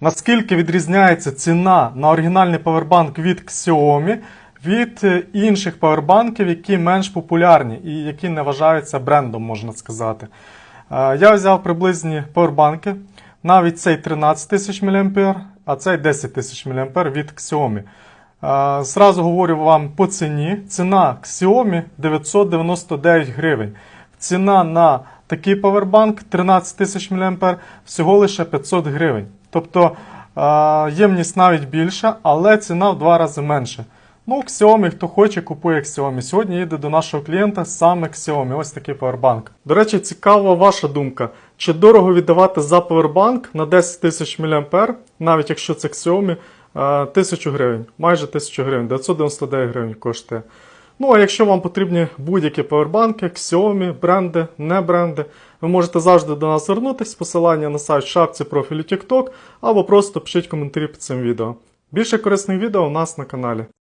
Наскільки відрізняється ціна на оригінальний павербанк від Xiaomi від е, інших павербанків, які менш популярні і які не вважаються брендом, можна сказати. Е, Я взяв приблизні павербанки, навіть цей 13 тисяч мА, а цей 10 тисяч мА від Xiaomi. Е, Зразу говорю вам по ціні. Ціна Xiaomi 999 гривень. Ціна на такий павербанк 13 тисяч мА всього лише 500 гривень. Тобто ємність навіть більша, але ціна в два рази менше. Ну, Xiaomi, хто хоче, купує Xiaomi. Сьогодні їде до нашого клієнта саме Xiaomi. Ось такий павербанк. До речі, цікава ваша думка. Чи дорого віддавати за павербанк на 10 тисяч мА, навіть якщо це Xiaomi, е, 1000 гривень, майже 1000 гривень, 999 гривень коштує. Ну, а якщо вам потрібні будь-які павербанки, Xiaomi, бренди, не бренди, ви можете завжди до нас звернутися, посилання на сайт в шапці профілю TikTok, або просто пишіть коментарі під цим відео. Більше корисних відео у нас на каналі.